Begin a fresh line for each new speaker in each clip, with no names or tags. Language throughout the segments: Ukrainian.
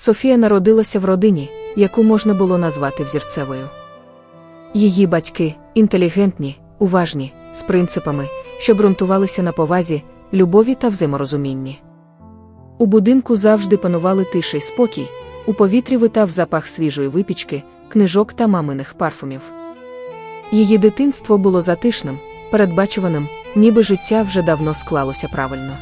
Софія народилася в родині, яку можна було назвати взірцевою. Її батьки інтелігентні, уважні, з принципами, що ґрунтувалися на повазі, любові та взаєморозумінні. У будинку завжди панували тиша й спокій, у повітрі витав запах свіжої випічки, книжок та маминих парфумів. Її дитинство було затишним, передбачуваним, ніби життя вже давно склалося правильно.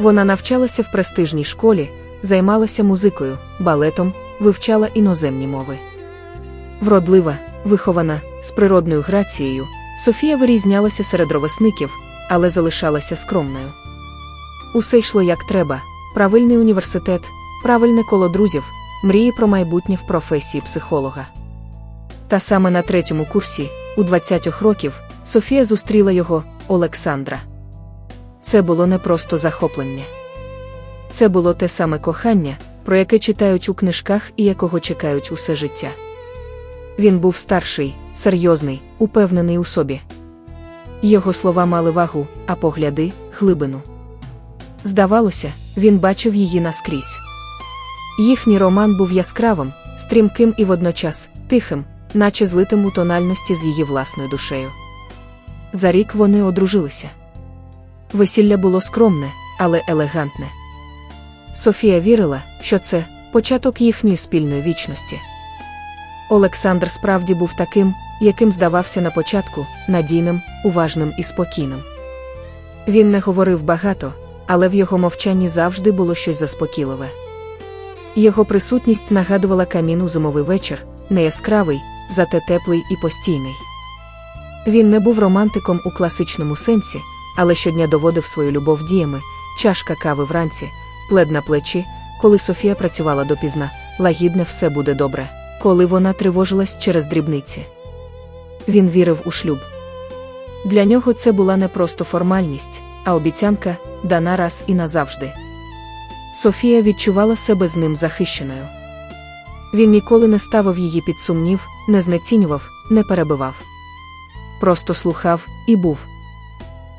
Вона навчалася в престижній школі, займалася музикою, балетом, вивчала іноземні мови. Вродлива, вихована, з природною грацією, Софія вирізнялася серед ровесників, але залишалася скромною. Усе йшло як треба: правильний університет, правильне коло друзів, мрії про майбутнє в професії психолога. Та саме на третьому курсі, у 20 років, Софія зустріла його, Олександра. Це було не просто захоплення. Це було те саме кохання, про яке читають у книжках і якого чекають усе життя. Він був старший, серйозний, упевнений у собі. Його слова мали вагу, а погляди глибину. Здавалося, він бачив її наскрізь. Їхній роман був яскравим, стрімким і водночас тихим, наче злитим у тональності з її власною душею. За рік вони одружилися. Весілля було скромне, але елегантне. Софія вірила, що це початок їхньої спільної вічності. Олександр справді був таким, яким здавався на початку, надійним, уважним і спокійним. Він не говорив багато, але в його мовчанні завжди було щось заспокійливе. Його присутність нагадувала камін у зимовий вечір, не яскравий, зате теплий і постійний. Він не був романтиком у класичному сенсі, але щодня доводив свою любов діями, чашка кави вранці, плед на плечі, коли Софія працювала допізна, лагідне все буде добре, коли вона тривожилась через дрібниці. Він вірив у шлюб. Для нього це була не просто формальність, а обіцянка, дана раз і назавжди. Софія відчувала себе з ним захищеною. Він ніколи не ставив її під сумнів, не знецінював, не перебивав. Просто слухав і був.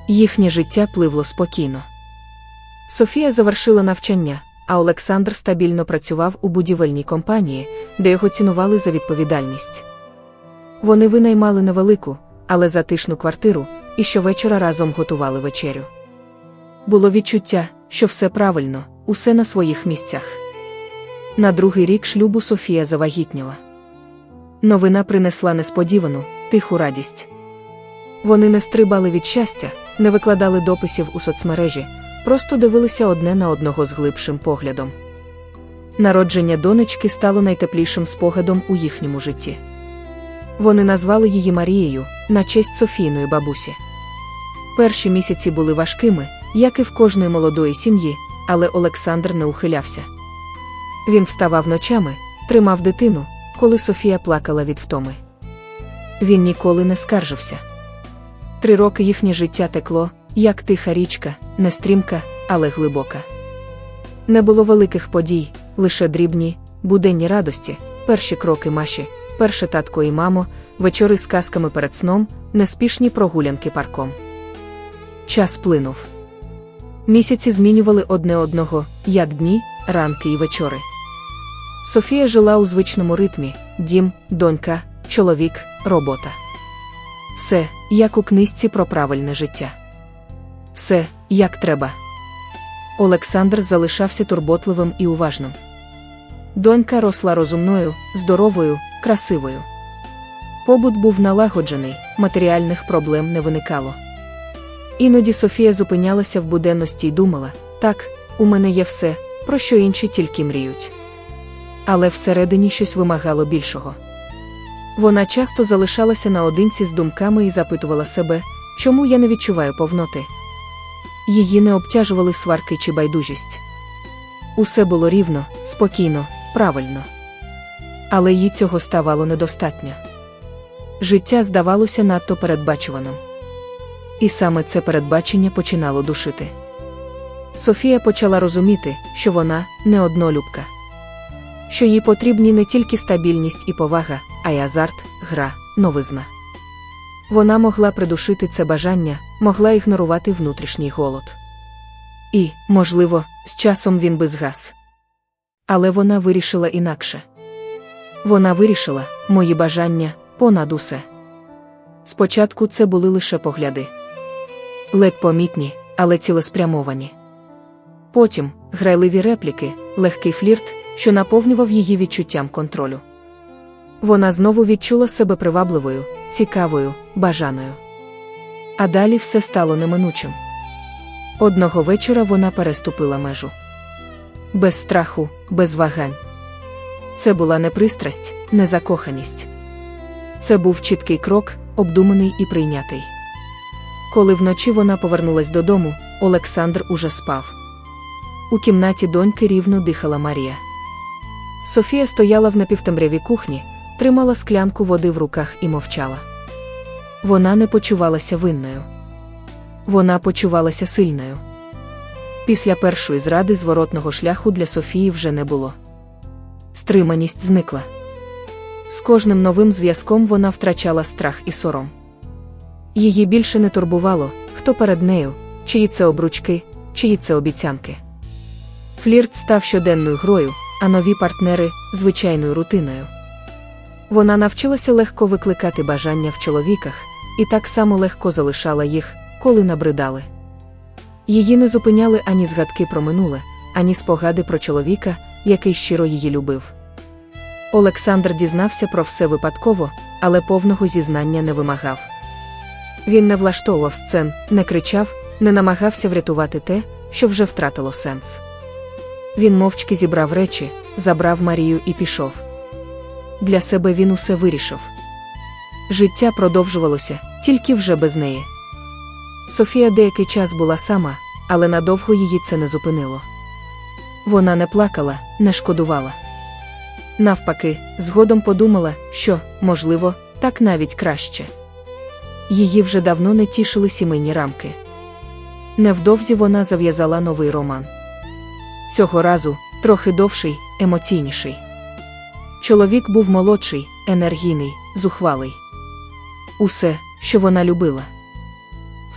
Їхнє життя пливло спокійно. Софія завершила навчання, а Олександр стабільно працював у будівельній компанії, де його цінували за відповідальність. Вони винаймали невелику, але затишну квартиру і щовечора разом готували вечерю. Було відчуття, що все правильно, усе на своїх місцях. На другий рік шлюбу Софія завагітніла. Новина принесла несподівану, тиху радість. Вони не стрибали від щастя, не викладали дописів у соцмережі, просто дивилися одне на одного з глибшим поглядом. Народження донечки стало найтеплішим спогадом у їхньому житті. Вони назвали її Марією на честь Софійної бабусі. Перші місяці були важкими, як і в кожної молодої сім'ї, але Олександр не ухилявся. Він вставав ночами, тримав дитину, коли Софія плакала від втоми. Він ніколи не скаржився. Три роки їхнє життя текло, як тиха річка, не стрімка, але глибока. Не було великих подій, лише дрібні, буденні радості, перші кроки маші, перше татко і мамо, вечори з казками перед сном, неспішні прогулянки парком. Час плинув. Місяці змінювали одне одного, як дні, ранки і вечори. Софія жила у звичному ритмі: дім, донька, чоловік, робота. Все, як у книжці про правильне життя. Все, як треба. Олександр залишався турботливим і уважним. Донька росла розумною, здоровою, красивою. Побут був налагоджений, матеріальних проблем не виникало. Іноді Софія зупинялася в буденності й думала: так, у мене є все, про що інші тільки мріють. Але всередині щось вимагало більшого. Вона часто залишалася наодинці з думками і запитувала себе, чому я не відчуваю повноти. Її не обтяжували сварки чи байдужість. Усе було рівно, спокійно, правильно. Але їй цього ставало недостатньо. Життя здавалося надто передбачуваним. І саме це передбачення починало душити. Софія почала розуміти, що вона не однолюбка, що їй потрібні не тільки стабільність і повага, а й азарт, гра, новизна. Вона могла придушити це бажання, могла ігнорувати внутрішній голод. І, можливо, з часом він би згас. Але вона вирішила інакше. Вона вирішила мої бажання понад усе. Спочатку це були лише погляди. Ледь помітні, але цілеспрямовані. Потім грайливі репліки, легкий флірт, що наповнював її відчуттям контролю. Вона знову відчула себе привабливою, цікавою, бажаною. А далі все стало неминучим. Одного вечора вона переступила межу. Без страху, без вагань. Це була не пристрасть, не закоханість. Це був чіткий крок, обдуманий і прийнятий. Коли вночі вона повернулась додому, Олександр уже спав. У кімнаті доньки рівно дихала Марія. Софія стояла в напівтемряві кухні, тримала склянку води в руках і мовчала. Вона не почувалася винною. Вона почувалася сильною. Після першої зради зворотного шляху для Софії вже не було. Стриманість зникла. З кожним новим зв'язком вона втрачала страх і сором. Її більше не турбувало, хто перед нею, чиї це обручки, чиї це обіцянки. Флірт став щоденною грою, а нові партнери звичайною рутиною. Вона навчилася легко викликати бажання в чоловіках і так само легко залишала їх, коли набридали. Її не зупиняли ані згадки про минуле, ані спогади про чоловіка, який щиро її любив. Олександр дізнався про все випадково, але повного зізнання не вимагав. Він не влаштовував сцен, не кричав, не намагався врятувати те, що вже втратило сенс. Він мовчки зібрав речі, забрав Марію і пішов. Для себе він усе вирішив. Життя продовжувалося, тільки вже без неї. Софія деякий час була сама, але надовго її це не зупинило. Вона не плакала, не шкодувала. Навпаки, згодом подумала, що, можливо, так навіть краще. Її вже давно не тішили сімейні рамки. Невдовзі вона зав'язала новий роман. Цього разу трохи довший, емоційніший. Чоловік був молодший, енергійний, зухвалий. Усе, що вона любила.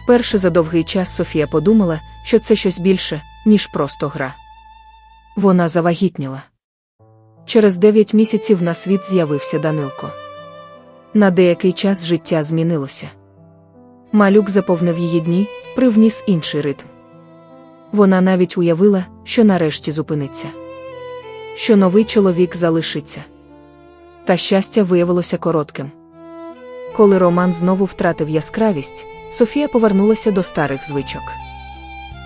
Вперше за довгий час Софія подумала, що це щось більше, ніж просто гра. Вона завагітніла. Через дев'ять місяців на світ з'явився Данилко. На деякий час життя змінилося. Малюк заповнив її дні, привніс інший ритм. Вона навіть уявила, що нарешті зупиниться. Що новий чоловік залишиться. Та щастя виявилося коротким. Коли Роман знову втратив яскравість, Софія повернулася до старих звичок.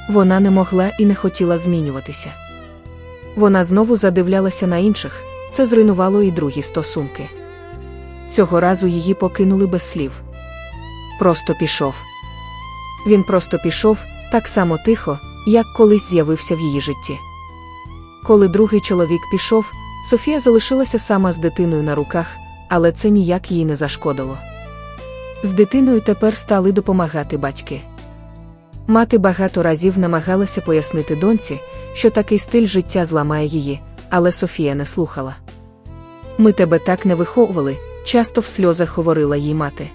Вона не могла і не хотіла змінюватися. Вона знову задивлялася на інших, це зруйнувало і другі стосунки. Цього разу її покинули без слів. Просто пішов. Він просто пішов так само тихо, як колись з'явився в її житті. Коли другий чоловік пішов, Софія залишилася сама з дитиною на руках, але це ніяк їй не зашкодило. З дитиною тепер стали допомагати батьки. Мати багато разів намагалася пояснити доньці, що такий стиль життя зламає її, але Софія не слухала. Ми тебе так не виховували, часто в сльозах говорила їй мати.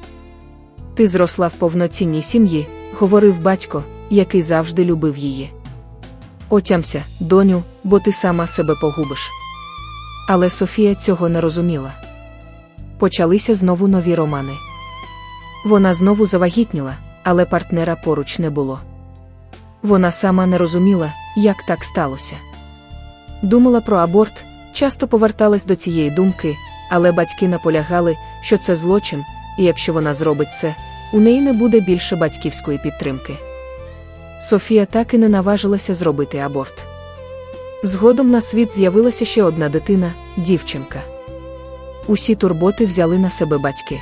Ти зросла в повноцінній сім'ї, говорив батько, який завжди любив її. Отямся, доню, бо ти сама себе погубиш. Але Софія цього не розуміла. Почалися знову нові романи. Вона знову завагітніла, але партнера поруч не було. Вона сама не розуміла, як так сталося. Думала про аборт, часто поверталась до цієї думки, але батьки наполягали, що це злочин, і якщо вона зробить це, у неї не буде більше батьківської підтримки. Софія так і не наважилася зробити аборт. Згодом на світ з'явилася ще одна дитина дівчинка. Усі турботи взяли на себе батьки.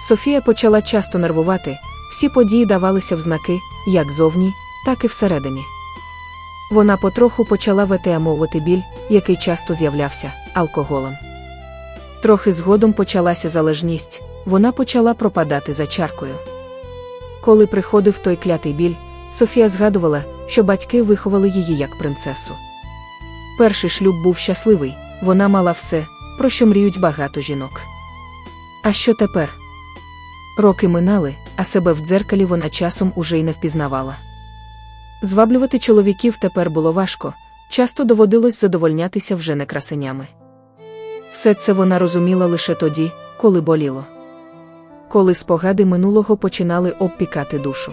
Софія почала часто нервувати, всі події давалися в знаки, як зовні, так і всередині. Вона потроху почала витиамовувати біль, який часто з'являвся алкоголем. Трохи згодом почалася залежність, вона почала пропадати за чаркою. Коли приходив той клятий біль, Софія згадувала, що батьки виховали її як принцесу. Перший шлюб був щасливий, вона мала все, про що мріють багато жінок. А що тепер? Роки минали, а себе в дзеркалі вона часом уже й не впізнавала. Зваблювати чоловіків тепер було важко, часто доводилось задовольнятися вже не красенями. Все це вона розуміла лише тоді, коли боліло. Коли спогади минулого починали обпікати душу.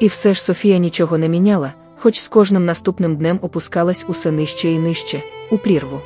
І все ж Софія нічого не міняла, хоч з кожним наступним днем опускалась усе нижче і нижче, у прірву.